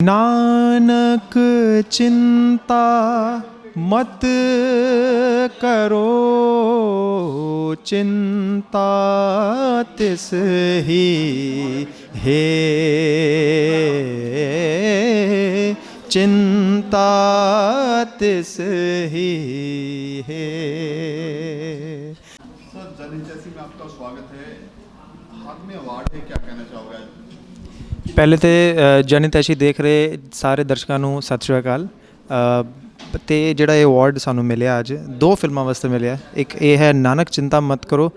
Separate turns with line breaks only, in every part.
ਨਾਨਕ ਚਿੰਤਾ ਮਤ ਕਰੋ ਚਿੰਤਾ ਤਿਸ ਹੀ ਹੈ ਚਿੰਤਾ ਤਿਸ ਹੀ ਹੈ
सर जनित जैसी में आपका स्वागत है हाथ में अवार्ड है क्या कहना चाहोगे आज
ਪਹਿਲੇ ਤੇ ਜਨਿਤ ਐਸ਼ੀ ਦੇਖ ਰਹੇ ਸਾਰੇ ਦਰਸ਼ਕਾਂ ਨੂੰ ਸਤਿ ਸ਼੍ਰੀ ਅਕਾਲ। ਅ, ਤੇ ਜਿਹੜਾ ਇਹ ਅਵਾਰਡ ਸਾਨੂੰ ਮਿਲਿਆ ਅੱਜ ਦੋ ਫਿਲਮਾਂ ਵਾਸਤੇ ਮਿਲਿਆ। ਇੱਕ ਇਹ ਹੈ ਨਾਨਕ ਚਿੰਤਾ ਮਤ ਕਰੋ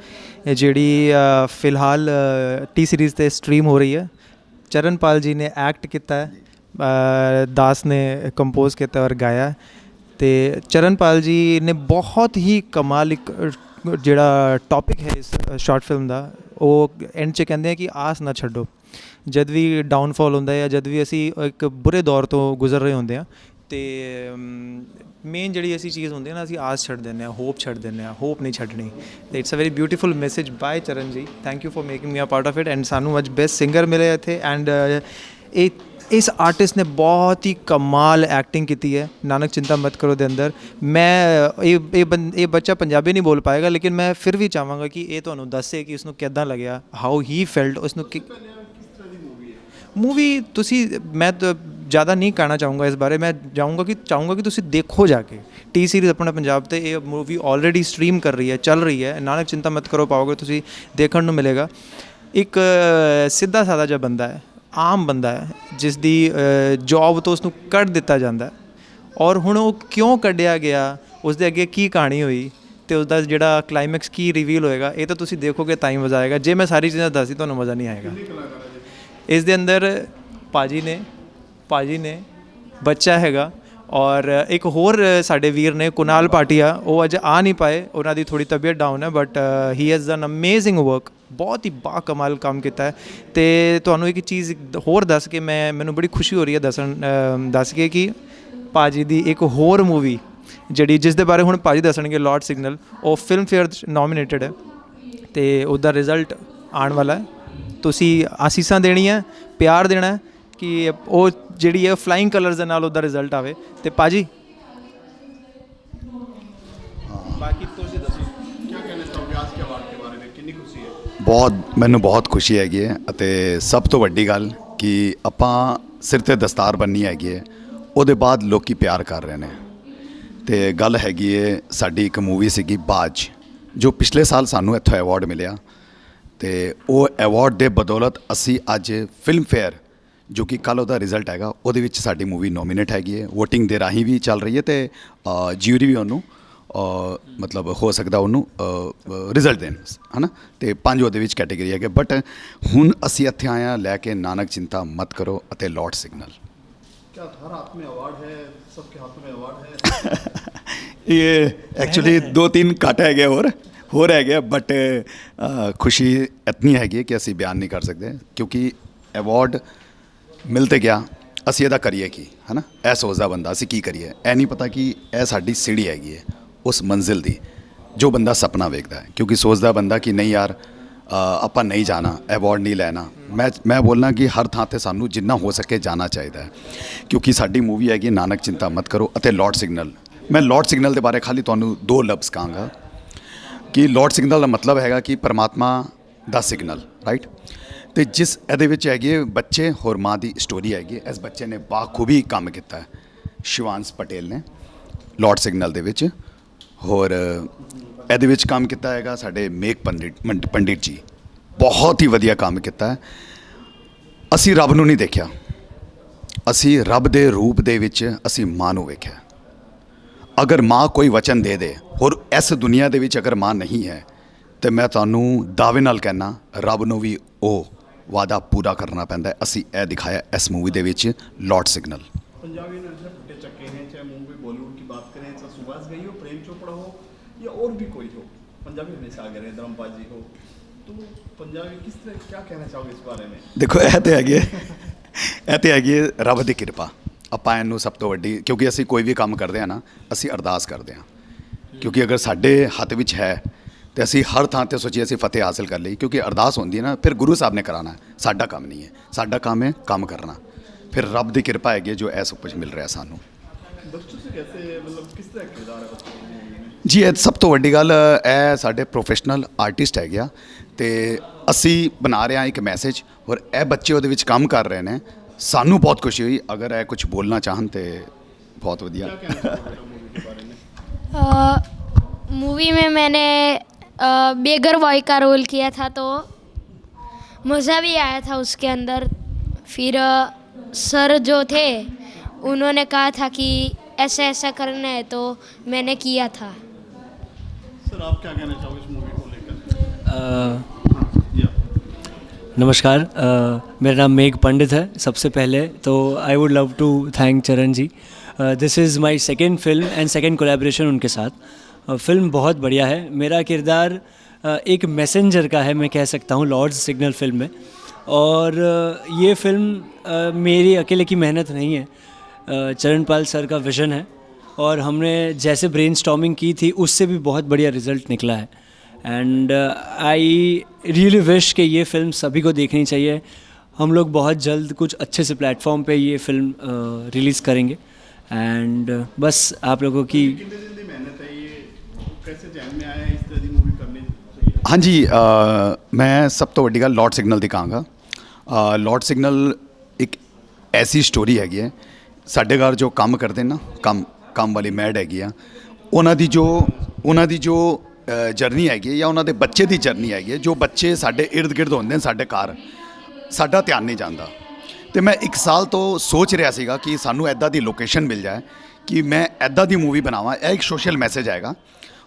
ਜਿਹੜੀ ਫਿਲਹਾਲ ਟੀ ਸੀਰੀਜ਼ ਤੇ ਸਟ੍ਰੀਮ ਹੋ ਰਹੀ ਹੈ। ਚਰਨਪਾਲ ਜੀ ਨੇ ਐਕਟ ਕੀਤਾ ਹੈ ਦਾਸ ਨੇ ਕੰਪੋਜ਼ ਕੀਤਾ ਔਰ ਗਾਇਆ ਹੈ। ਤੇ ਚਰਨਪਾਲ ਜੀ ਨੇ ਬਹੁਤ ਹੀ ਕਮਾਲ ਇੱਕ ਜਿਹੜਾ ਟੌਪਿਕ ਹੈ ਇਸ ਸ਼ਾਰਟ ਫਿਲਮ ਦਾ ਉਹ ਐਂਡ 'ਚ ਕਹਿੰਦੇ ਆ ਕਿ ਆਸ ਨਾ ਛੱਡੋ। ਜਦ ਵੀ ਡਾਊਨਫਾਲ ਹੁੰਦਾ ਹੈ ਜਾਂ ਜਦ ਵੀ ਅਸੀਂ ਇੱਕ ਬੁਰੇ ਦੌਰ ਤੋਂ ਗੁਜ਼ਰ ਰਹੇ ਹੁੰਦੇ ਆ ਤੇ ਮੇਨ ਜਿਹੜੀ ਅਸੀਂ ਚੀਜ਼ ਹੁੰਦੀ ਹੈ ਨਾ, ਅਸੀਂ ਆਸ ਛੱਡ ਦਿੰਦੇ ਆ ਹੋਪ ਛੱਡ ਦਿੰਦੇ ਆ ਹੋਪ ਨਹੀਂ ਛੱਡਣੀ। ਤੇ it's a very beautiful message by Charan ji thank you for making me a part of it and ਸਾਨੂੰ ਅੱਜ ਬੈਸਟ ਸਿੰਗਰ ਮਿਲੇ ਇੱਥੇ ਐਂਡ ਇਹ, ਇਸ ਆਰਟਿਸਟ ਨੇ ਬਹੁਤ ਹੀ ਕਮਾਲ ਐਕਟਿੰਗ ਕੀਤੀ ਹੈ। ਨਾਨਕ ਚਿੰਤਾ ਮਤ ਕਰੋ ਦੇ ਅੰਦਰ। ਮੈਂ, ਇਹ ਇਹ ਬੰ- ਇਹ ਬੱਚਾ ਪੰਜਾਬੀ ਨਹੀਂ ਬੋਲ ਪਾਏਗਾ, ਲੇਕਿਨ ਮੈਂ ਫਿਰ ਵੀ ਚਾਹਾਂਗਾ ਕਿ ਇਹ ਤੁਹਾਨੂੰ ਦੱਸੇ ਕਿ ਉਸ ਨੂੰ ਕਿੱਦਾਂ ਲੱਗਿਆ ਹਾਊ ਹੀ ਫੈਲਟ ਉਸ ਨੂੰ ਕਿ ਮੂਵੀ ਤੁਸੀਂ, ਮੈਂ ਜ਼ਿਆਦਾ ਨਹੀਂ ਕਹਿਣਾ ਚਾਹੂੰਗਾ ਇਸ ਬਾਰੇ, ਮੈਂ ਜਾਊਂਗਾ ਕਿ, ਚਾਹੂੰਗਾ ਕਿ ਤੁਸੀਂ ਦੇਖੋ ਜਾ ਕੇ। ਟੀ ਸੀਰੀਜ਼ ਆਪਣਾ ਪੰਜਾਬ ਤੇ ਇਹ ਮੂਵੀ ਆਲਰੇਡੀ ਸਟ੍ਰੀਮ ਕਰ ਰਹੀ ਹੈ, ਚੱਲ ਰਹੀ ਹੈ। ਨਾਨਕ ਚਿੰਤਾ ਮਤ ਕਰੋ, ਪਾਓਗੇ ਤੁਸੀਂ, ਦੇਖਣ ਨੂੰ ਮਿਲੇਗਾ। ਇੱਕ, ਸਿੱਧਾ ਸਾਦਾ ਜਿਹਾ ਬੰਦਾ ਹੈ, ਆਮ ਬੰਦਾ ਹੈ ਜਿਸ ਦੀ ਜੌਬ ਤੋਂ ਉਸ ਨੂੰ ਕੱਢ ਦਿੱਤਾ ਜਾਂਦਾ ਹੈ। ਔਰ ਹੁਣ ਉਹ ਕਿਉਂ ਕੱਢਿਆ ਗਿਆ? ਉਸ ਦੇ ਅੱਗੇ ਕੀ ਕਹਾਣੀ ਹੋਈ? ਤੇ ਉਸ ਦਾ ਜਿਹੜਾ ਕਲਾਈਮੈਕਸ ਕੀ ਰਿਵੀਲ ਹੋਏਗਾ? ਇਹ ਤਾਂ ਤੁਸੀਂ ਦੇਖੋਗੇ ਤਾਂ ਹੀ ਮਜ਼ਾ ਆਏਗਾ। ਜੇ ਮੈਂ ਸਾਰੀ ਚੀਜ਼ਾਂ ਦੱਸਦੀ, ਤੁਹਾਨੂੰ ਮਜ਼ਾ ਨਹੀਂ ਆਏਗਾ। ਇਸ ਦੇ ਅੰਦਰ ਪਾਜੀ ਨੇ ਪਾਜੀ ਨੇ ਬੱਚਾ ਹੈਗਾ ਔਰ ਇੱਕ ਹੋਰ ਸਾਡੇ ਵੀਰ ਨੇ ਕੁਨਾਲ ਪਾਟਿਆ, ਉਹ ਅੱਜ ਆ ਨਹੀਂ ਪਾਏ, ਉਹਨਾਂ ਦੀ ਥੋੜੀ ਤਬੀਅਤ ਡਾਊਨ ਹੈ but he has done amazing work ਬਹੁਤ ਹੀ ਬਾ ਕਮਾਲ ਕੰਮ ਕੀਤਾ ਹੈ। ਤੇ ਤੁਹਾਨੂੰ ਇੱਕ ਚੀਜ਼ ਹੋਰ ਦੱਸ ਕੇ ਮੈਂ, ਮੈਨੂੰ ਬੜੀ ਖੁਸ਼ੀ ਹੋ ਰਹੀ ਹੈ ਦੱਸਣ ਦੱਸ ਕੇ ਕਿ ਪਾਜੀ ਦੀ ਇੱਕ ਹੋਰ ਮੂਵੀ ਜਿਹੜੀ ਜਿਸ ਦੇ ਬਾਰੇ ਹੁਣ ਪਾਜੀ ਦੱਸਣਗੇ ਲਾਰਡ ਸਿਗਨਲ ਉਹ ਫਿਲਮ ਫੇਅਰ ਨੋਮੀਨੇਟਡ ਹੈ। ਤੇ ਉਹਦਾ ਰਿਜ਼ਲਟ ਆਉਣ ਵਾਲਾ ਹੈ। ਤੁਸੀਂ ਆਸੀਸਾਂ ਦੇਣੀਆਂ ਪਿਆਰ ਦੇਣਾ ਕਿ ਉਹ ਜਿਹੜੀ ਹੈ ਫਲਾਈਂਗ ਕਲਰਸ ਦੇ ਨਾਲ ਉਹਦਾ ਰਿਜ਼ਲਟ ਆਵੇ। ਤੇ ਪਾਜੀ? ਬਾਕੀ ਤੁਸੀਂ ਦੱਸੋ।
ਕੀ ਕਹਿਣਾ ਚਾਹੋਗੇ ਆਜ ਕੇ ਵਾਰ ਦੇ ਬਾਰੇ ਵਿੱਚ? ਕਿੰਨੀ ਖੁਸ਼ੀ ਹੈ?
ਬਹੁਤ ਮੈਨੂੰ ਬਹੁਤ ਖੁਸ਼ੀ ਹੈਗੀ ਹੈ ਅਤੇ ਸਭ ਤੋਂ ਵੱਡੀ ਗੱਲ ਕਿ ਆਪਾਂ ਸਿਰ ਤੇ ਦਸਤਾਰ ਬੰਨੀ ਹੈਗੀ ਹੈ ਉਹਦੇ ਬਾਅਦ ਲੋਕੀ ਪਿਆਰ ਕਰ ਰਹੇ ਨੇ। ਤੇ ਗੱਲ ਹੈਗੀ ਹੈ ਸਾਡੀ ਇੱਕ ਮੂਵੀ ਸੀਗੀ ਬਾਜ ਜੋ ਪਿਛਲੇ ਸਾਲ ਸਾਨੂੰ ਇੱਥੋਂ ਅਵਾਰਡ ਮਿਲਿਆ। ਤੇ ਉਹ ਅਵਾਰਡ ਦੇ ਬਦੌਲਤ ਅਸੀਂ ਅੱਜ ਫਿਲਮ ਫੇਅਰ ਜੋ ਕਿ ਕੱਲ ਉਹਦਾ ਰਿਜ਼ਲਟ ਹੈਗਾ ਉਹਦੇ ਵਿੱਚ ਸਾਡੀ ਮੂਵੀ ਨੋਮੀਨੇਟ ਹੈਗੀ ਹੈ VOTING ਦੇ ਰਾਹੀਂ ਵੀ ਚੱਲ ਰਹੀ ਹੈ ਤੇ ਜਿਊਰੀ ਵੀ ਉਹਨੂੰ ਅ, ਮਤਲਬ ਹੋ ਸਕਦਾ ਉਹਨੂੰ ਰਿਜ਼ਲਟ ਦੇਣ ਹਨਾ ਤੇ ਪੰਜ ਉਹਦੇ ਵਿੱਚ ਕੈਟਾਗਰੀ ਹੈਗੇ ਬਟ ਹੁਣ ਅਸੀਂ ਇੱਥੇ ਆਏ ਹਾਂ ਲੈ ਕੇ ਨਾਨਕ ਚਿੰਤਾ ਮਤ ਕਰੋ ਅਤੇ ਲਾਰਡ ਸਿਗਨਲ
क्या हर हाथ में अवार्ड है सबके हाथों में अवार्ड है
ਇਹ ਐਕਚੁਅਲੀ ਦੋ ਤਿੰਨ ਘੱਟ ਹੈਗੇ ਹੋਰ ਹੋਰ ਹੈਗੇ ਬਟ ਖੁਸ਼ੀ ਇਤਨੀ ਹੈਗੀ ਹੈ ਕਿ ਅਸੀਂ ਬਿਆਨ ਨਹੀਂ ਕਰ ਸਕਦੇ ਕਿਉਂਕਿ ਅਵਾਰਡ ਮਿਲ ਤੇ ਗਿਆ ਅਸੀਂ ਇਹਦਾ ਕਰੀਏ ਕੀ ਹਨਾ ਇਹ ਸੋਚਦਾ ਬੰਦਾ ਅਸੀਂ ਕੀ ਕਰੀਏ ਇਹ ਨਹੀਂ ਪਤਾ ਕਿ ਇਹ ਸਾਡੀ ਸੀੜੀ ਹੈਗੀ ਹੈ ਉਸ ਮੰਜ਼ਿਲ ਦੀ ਜੋ ਬੰਦਾ ਸੁਪਨਾ ਵੇਖਦਾ ਹੈ ਕਿਉਂਕਿ ਸੋਚਦਾ ਬੰਦਾ ਕਿ ਨਹੀਂ ਯਾਰ ਆਪਾਂ ਨਹੀਂ ਜਾਣਾ ਅਵਾਰਡ ਨਹੀਂ ਲੈਣਾ ਮੈਂ ਮੈਂ ਬੋਲਣਾ ਕਿ ਹਰ ਥਾਂ ਤੇ ਸਾਨੂੰ ਜਿੰਨਾ ਹੋ ਸਕੇ ਜਾਣਾ ਚਾਹੀਦਾ ਹੈ ਕਿਉਂਕਿ ਸਾਡੀ ਮੂਵੀ ਹੈਗੀ ਨਾਨਕ ਚਿੰਤਾ ਮਤ ਕਰੋ ਅਤੇ ਲਾਰਡ ਸਿਗਨਲ ਮੈਂ ਲਾਰਡ ਸਿਗਨਲ ਦੇ ਬਾਰੇ ਖਾਲੀ ਤੁਹਾਨੂੰ ਦੋ ਲਫ਼ਜ਼ ਕਹਾਂਗਾ ਕਿ ਲਾਰਡ ਸਿਗਨਲ ਦਾ ਮਤਲਬ ਹੈਗਾ ਕਿ ਪਰਮਾਤਮਾ ਦਾ ਸਿਗਨਲ ਰਾਈਟ ਤੇ ਜਿਸ ਇਹਦੇ ਵਿੱਚ ਹੈਗੀ ਹੈ ਬੱਚੇ ਹੋਰ ਮਾਂ ਦੀ ਸਟੋਰੀ ਹੈਗੀ ਹੈ। ਇਸ ਬੱਚੇ ਨੇ ਬਾਖੂਬੀ ਕੰਮ ਕੀਤਾ ਹੈ। ਸ਼ਿਵਾਂਸ਼ ਪਟੇਲ ਨੇ ਲਾਰਡ ਸਿਗਨਲ ਦੇ ਵਿੱਚ ਹੋਰ ਇਹਦੇ ਵਿੱਚ ਕੰਮ ਕੀਤਾ ਹੈਗਾ ਸਾਡੇ ਮੇਕ ਪੰਡਿਤ, ਮੰਡ- ਪੰਡਿਤ ਜੀ। ਬਹੁਤ ਹੀ ਵਧੀਆ ਕੰਮ ਕੀਤਾ ਹੈ। ਅਸੀਂ ਰੱਬ ਨੂੰ ਨਹੀਂ ਦੇਖਿਆ। ਅਸੀਂ ਰੱਬ ਦੇ ਰੂਪ ਦੇ ਵਿੱਚ ਅਸੀਂ ਮਾਂ ਨੂੰ ਵੇਖਿਆ। ਅਗਰ ਮਾਂ ਕੋਈ ਵਚਨ ਦੇ ਦੇ ਹੋਰ ਇਸ ਦੁਨੀਆ ਦੇ ਵਿੱਚ ਅਗਰ ਮਾਂ ਨਹੀਂ ਹੈ ਤੇ ਮੈਂ ਤੁਹਾਨੂੰ ਦਾਅਵੇ ਨਾਲ ਕਹਿਣਾ ਰੱਬ ਨੂੰ ਵੀ ਉਹ ਵਾਦਾ ਪੂਰਾ ਕਰਨਾ ਪੈਂਦਾ ਹੈ। ਅਸੀਂ ਇਹ ਦਿਖਾਇਆ ਇਸ ਮੂਵੀ ਦੇ ਵਿੱਚ ਲਾਰਡ ਸਿਗਨਲ
पंजाबी ने ऐसे फटे चक्के हैं चाहे मूवी बॉलीवुड की बात करें चाहे सुभाष घई हो प्रेम चोपड़ा हो या और भी कोई हो पंजाबी हमेशा आगे रहे धर्मपाल जी हो तो पंजाबी किस तरह क्या कहना चाहोगे इस बारे में
ਦੇਖੋ ਇਹ ਤੇ ਹੈਗੀ ਹੈ ਇਹ ਤੇ ਹੈਗੀ ਹੈ ਰੱਬ ਦੀ ਕਿਰਪਾ ਆਪਾਂ ਇਹਨੂੰ ਸਭ ਤੋਂ ਵੱਡੀ ਕਿਉਂਕਿ ਅਸੀਂ ਕੋਈ ਵੀ ਕੰਮ ਕਰਦੇ ਆ ਨਾ ਅਸੀਂ ਅਰਦਾਸ ਕਰਦੇ ਆ ਕਿਉਂਕਿ ਅਗਰ ਸਾਡੇ ਹੱਥ ਵਿੱਚ ਹੈ ਤੇ ਅਸੀਂ ਹਰ ਥਾਂ ਤੇ ਸੋਚੀਏ ਅਸੀਂ ਫਤਿਹ ਹਾਸਲ ਕਰ ਲਈ ਕਿਉਂਕਿ ਅਰਦਾਸ ਹੁੰਦੀ ਹੈ ਨਾ ਫਿਰ ਗੁਰੂ ਸਾਹਿਬ ਨੇ ਕਰਾਣਾ ਸਾਡਾ ਕੰਮ ਨਹੀਂ ਹੈ। ਸਾਡਾ ਕੰਮ ਹੈ ਕੰਮ ਕਰਨਾ। ਫਿਰ ਰੱਬ ਦੀ ਕਿਰਪਾ ਹੈਗੀ ਜੋ ਐ ਸਭ ਕੁਝ ਮਿਲ ਰਿਹਾ ਸਾਨੂੰ। ਜੀ ਇਹ ਸਭ ਤੋਂ ਵੱਡੀ ਗੱਲ ਇਹ ਸਾਡੇ ਪ੍ਰੋਫੈਸ਼ਨਲ ਆਰਟਿਸਟ ਹੈਗੇ ਆ ਤੇ ਅਸੀਂ ਬਣਾ ਰਹੇ ਹਾਂ ਇੱਕ ਮੈਸੇਜ ਔਰ ਇਹ ਬੱਚੇ ਉਹਦੇ ਵਿੱਚ ਕੰਮ ਕਰ ਰਹੇ ਨੇ ਸਾਨੂੰ ਬਹੁਤ ਖੁਸ਼ੀ ਹੋਈ ਅਗਰ ਇਹ ਕੁਝ ਬੋਲਣਾ ਚਾਹਨ ਤੇ ਬਹੁਤ ਵਧੀਆ
क्या कहना चाहोगे बेटा मूवी के बारे में
मूवी में मैंने अ, बेगर बॉय का रोल किया था तो मज़ा भी आया था उसके अंदर फिर अ, सर जो थे उन्होंने कहा था कि ऐसा ऐसा करना है तो मैंने किया था
सर आप क्या कहना चाहोगे इस मूवी को लेकर
अ,
हाँ जी आप
नमस्कार अ, मेरा नाम मेघ पंडित है सबसे पहले तो I would love to thank Charan ji. This is my second film and second collaboration उनके साथ। फ़िल्म बहुत बढ़िया है। मेरा किरदार अ, एक मैसेंजर का है मैं कह सकता हूँ लॉर्ड्स सिग्नल फ़िल्म में। और ये फ़िल्म मेरी अकेले की मेहनत नहीं है। चरणपाल सर का विज़न है। और हमने जैसे ब्रेन की थी उससे भी बहुत बढ़िया रिज़ल्ट निकला है। एंड आई रियली विश कि ये फिल्म सभी को देखनी चाहिए हम लोग बहुत जल्द कुछ अच्छे से प्लेटफॉर्म पे ये फिल्म रिलीज़ करेंगे एंड बस आप लोगों की
कितने दिन की मेहनत है ये कैसे जहन में आया इस तरह की मूवी करनी चाहिए
ਹਾਂਜੀ ਅ, ਮੈਂ ਸਭ ਤੋਂ ਵੱਡੀ ਗੱਲ ਲਾਰਡ ਸਿਗਨਲ ਦੀ ਕਹਾਂਗਾ ਅ, ਲਾਰਡ ਸਿਗਨਲ ਇੱਕ ਐਸੀ ਸਟੋਰੀ ਹੈਗੀ ਹੈ ਸਾਡੇ ਘਰ ਜੋ ਕੰਮ ਕਰਦੇ ਨੇ ਨਾ ਕੰਮ ਕੰਮ ਵਾਲੀ ਮੈਡ ਹੈਗੀ ਆ ਉਹਨਾਂ ਦੀ ਜੋ ਉਹਨਾਂ ਦੀ ਜੋ ਜਰਨੀ ਹੈਗੀ ਹੈ ਜਾਂ ਉਹਨਾਂ ਦੇ ਬੱਚੇ ਦੀ ਜਰਨੀ ਹੈਗੀ ਹੈ, ਜੋ ਬੱਚੇ ਸਾਡੇ ਇਰਦ ਗਿਰਦ ਹੁੰਦੇ ਨੇ ਸਾਡੇ ਘਰ, ਸਾਡਾ ਧਿਆਨ ਨਹੀਂ ਜਾਂਦਾ। ਤੇ ਮੈਂ ਇੱਕ ਸਾਲ ਤੋਂ ਸੋਚ ਰਿਹਾ ਸੀਗਾ ਕਿ ਸਾਨੂੰ ਐਦਾਂ ਦੀ ਲੋਕੇਸ਼ਨ ਮਿਲ ਜਾਏ, ਕਿ ਮੈਂ ਐਦਾਂ ਦੀ ਮੂਵੀ ਬਣਾਵਾਂ, ਇਹ ਇੱਕ ਸੋਸ਼ਲ ਮੈਸੇਜ ਆਏਗਾ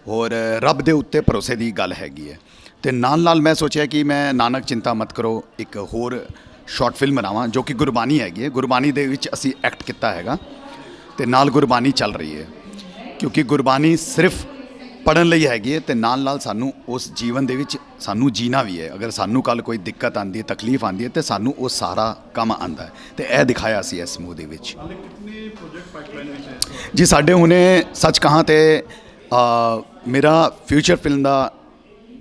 ਔਰ ਰੱਬ ਦੇ ਉੱਤੇ ਭਰੋਸੇ ਦੀ ਗੱਲ ਹੈਗੀ ਹੈ। ਤੇ ਨਾਲ ਨਾਲ ਮੈਂ ਸੋਚਿਆ ਕਿ ਮੈਂ ਨਾਨਕ ਚਿੰਤਾ ਮਤ ਕਰੋ, ਇੱਕ ਹੋਰ ਸ਼ਾਰਟ ਫਿਲਮ ਬਣਾਵਾਂ, ਜੋ ਕਿ ਗੁਰਬਾਣੀ ਹੈਗੀ ਹੈ। ਗੁਰਬਾਣੀ ਦੇ ਵਿੱਚ ਅਸੀਂ ਐਕਟ ਕੀਤਾ ਹੈਗਾ। ਤੇ ਨਾਲ ਗੁਰਬਾਣੀ ਚੱਲ ਰਹੀ ਹੈ। ਕਿਉਂਕਿ ਗੁਰਬਾਣੀ ਸਿਰਫ ਪੜਨ ਲਈ ਹੈਗੀ ਹੈ ਤੇ ਨਾਲ ਨਾਲ ਸਾਨੂੰ ਉਸ ਜੀਵਨ ਦੇ ਵਿੱਚ ਸਾਨੂੰ ਜੀਣਾ ਵੀ ਹੈ। ਅਗਰ ਸਾਨੂੰ ਕੱਲ ਕੋਈ ਦਿੱਕਤ ਆਂਦੀ ਹੈ ਤਕਲੀਫ ਆਂਦੀ ਹੈ ਤੇ ਸਾਨੂੰ ਉਹ ਸਾਰਾ ਕੰਮ ਆਂਦਾ ਹੈ। ਤੇ ਇਹ ਦਿਖਾਇਆ ਸੀ ਇਸ ਮੂਵੀ ਦੇ ਵਿੱਚ। ਜੀ ਸਾਡੇ ਹੁਣੇ ਸੱਚ ਕਹਾਂ ਤੇ ਮੇਰਾ ਫਿਊਚਰ ਫਿਲਮ ਦਾ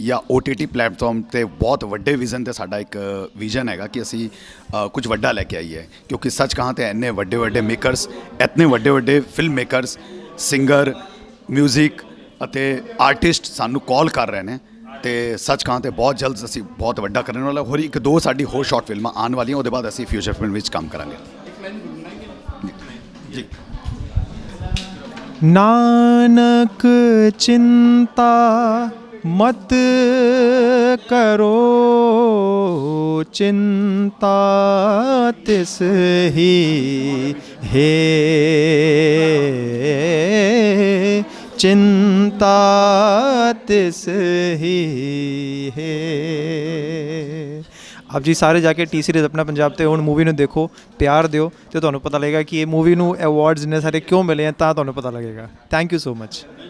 ਜਾਂ OTT ਪਲੇਟਫਾਰਮ ਤੇ ਬਹੁਤ ਵੱਡੇ ਵਿਜ਼ਨ ਤੇ ਸਾਡਾ ਇੱਕ ਵਿਜ਼ਨ ਹੈਗਾ ਕਿ ਅਸੀਂ ਕੁਝ ਵੱਡਾ ਲੈ ਕੇ ਆਈਏ। ਕਿਉਂਕਿ ਸੱਚ ਕਹਾਂ ਤੇ ਇੰਨੇ ਵੱਡੇ ਵੱਡੇ ਮੇਕਰਸ ਇਤਨੇ ਵੱਡੇ ਵੱਡੇ ਫਿਲਮ ਮੇਕਰਸ ਸਿੰਗਰ 뮤직 ਅਤੇ ਆਰਟਿਸਟ ਸਾਨੂੰ ਕਾਲ ਕਰ ਰਹੇ ਨੇ ਤੇ ਸੱਚ ਕਹਾਂ ਤੇ ਬਹੁਤ ਜਲਦ ਅਸੀਂ ਬਹੁਤ ਵੱਡਾ ਕਰਨ ਵਾਲਾ ਹੋਰ ਇੱਕ ਦੋ ਸਾਡੀ ਹੋਰ ਸ਼ਾਰਟ ਫਿਲਮਾਂ ਆਉਣ ਵਾਲੀਆਂ, ਉਹਦੇ ਬਾਅਦ ਅਸੀਂ ਫਿਊਚਰ ਫਿਲਮ ਵਿੱਚ ਕੰਮ ਕਰਾਂਗੇ।
ਨਾਨਕ ਚਿੰਤਾ ਮਤ ਕਰੋ ਚਿੰਤਾ ਤਿਸ ਹੀ ਹੈ। चिंता तिस ही है ਆਪ ਜੀ ਸਾਰੇ ਜਾ ਕੇ ਟੀ ਸੀਰੀਜ਼ ਆਪਣਾ ਪੰਜਾਬ ਤੇ ਹੁਣ ਮੂਵੀ ਨੂੰ ਦੇਖੋ ਪਿਆਰ ਦਿਓ ਤੇ ਤੁਹਾਨੂੰ ਪਤਾ ਲੱਗੇਗਾ ਕਿ ਇਹ ਮੂਵੀ ਨੂੰ ਅਵਾਰਡਸ ਨੇ ਸਾਰੇ ਕਿਉਂ ਮਿਲੇ ਆ ਤਾਂ ਤੁਹਾਨੂੰ ਪਤਾ ਲੱਗੇਗਾ ਥੈਂਕ ਯੂ ਸੋ ਮਚ